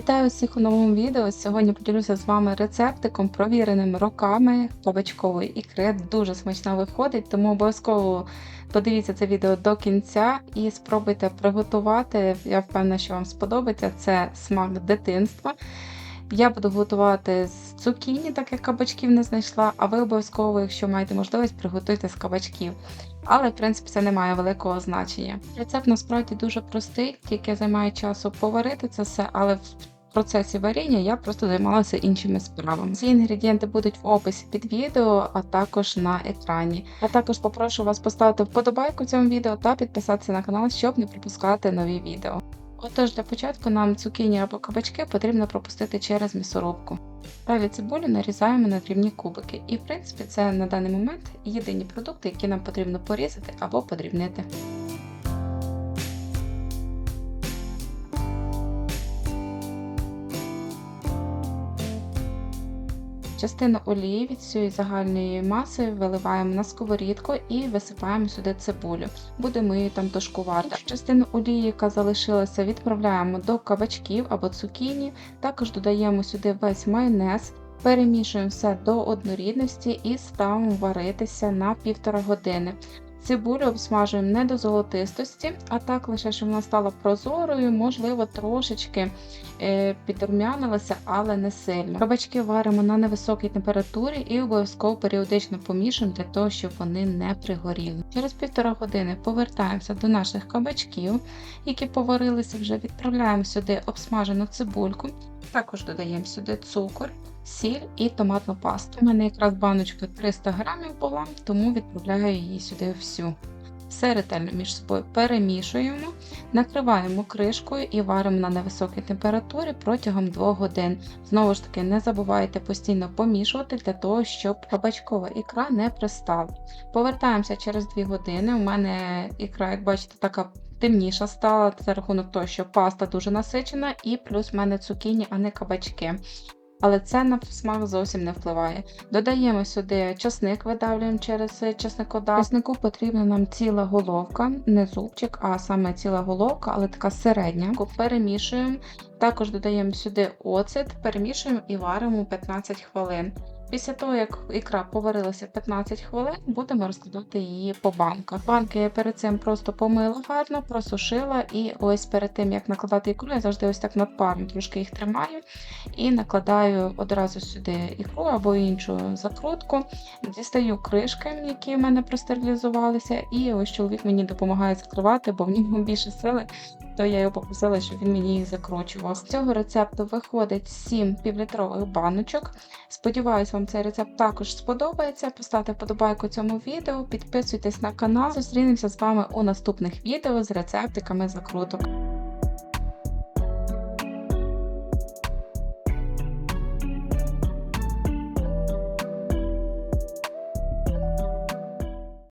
Вітаю всіх у новому відео. Сьогодні поділюся з вами рецептиком, провіреним роками кабачкової ікри. Дуже смачно виходить, тому обов'язково подивіться це відео до кінця і спробуйте приготувати. Я впевнена, що вам сподобається. Це смак дитинства. Я буду готувати з цукіні, так як кабачків не знайшла, а ви обов'язково, якщо маєте можливість, приготуйте з кабачків. Але, в принципі, це не має великого значення. Рецепт насправді дуже простий, тільки займає часу поварити це все, але в процесі варіння я просто займалася іншими справами. Ці інгредієнти будуть в описі під відео, а також на екрані. А також попрошу вас поставити вподобайку цьому відео та підписатися на канал, щоб не пропускати нові відео. Отож, для початку нам цукіні або кабачки потрібно пропустити через м'ясорубку. Далі цибулю нарізаємо на дрібні кубики. І, в принципі, це на даний момент єдині продукти, які нам потрібно порізати або подрібнити. Частину олії від цієї загальної маси виливаємо на сковорідку і висипаємо сюди цибулю. Будемо її там тушкувати. Частину олії, яка залишилася, відправляємо до кабачків або цукіні. Також додаємо сюди весь майонез, перемішуємо все до однорідності і ставимо варитися на півтора години. Цибулю обсмажуємо не до золотистості, а так лише, щоб вона стала прозорою, можливо, трошечки е, підрумянилася, але не сильно. Кабачки варимо на невисокій температурі і обов'язково періодично помішуємо для того, щоб вони не пригоріли. Через півтора години повертаємося до наших кабачків, які поварилися вже, відправляємо сюди обсмажену цибульку, також додаємо сюди цукор сіль і томатну пасту. У мене якраз баночка 300 грамів була, тому відправляю її сюди всю. Все ретельно між собою перемішуємо, накриваємо кришкою і варимо на невисокій температурі протягом 2 годин. Знову ж таки, не забувайте постійно помішувати для того, щоб кабачкова ікра не пристала. Повертаємося через 2 години. У мене ікра, як бачите, така темніша стала за рахунок того, що паста дуже насичена, і плюс в мене цукіні, а не кабачки але це на смак зовсім не впливає. Додаємо сюди часник, видавлюємо через часникодав. Часнику потрібна нам ціла головка, не зубчик, а саме ціла головка, але така середня. Перемішуємо. Також додаємо сюди оцет, перемішуємо і варимо 15 хвилин. Після того, як ікра поварилася 15 хвилин, будемо розкладати її по банках. Банки я перед цим просто помила гарно, просушила, і ось перед тим, як накладати ікру, я завжди ось так над паром трошки їх тримаю і накладаю одразу сюди ікру або іншу закрутку. Дістаю кришки, які в мене простерилізувалися, і ось чоловік мені допомагає закривати, бо в нього більше сили то я його попросила, щоб він мені їх закручував. З цього рецепту виходить 7 півлітрових баночок. Сподіваюсь, вам цей рецепт також сподобається. Поставте вподобайку цьому відео, підписуйтесь на канал. Зустрінемося з вами у наступних відео з рецептиками закруток.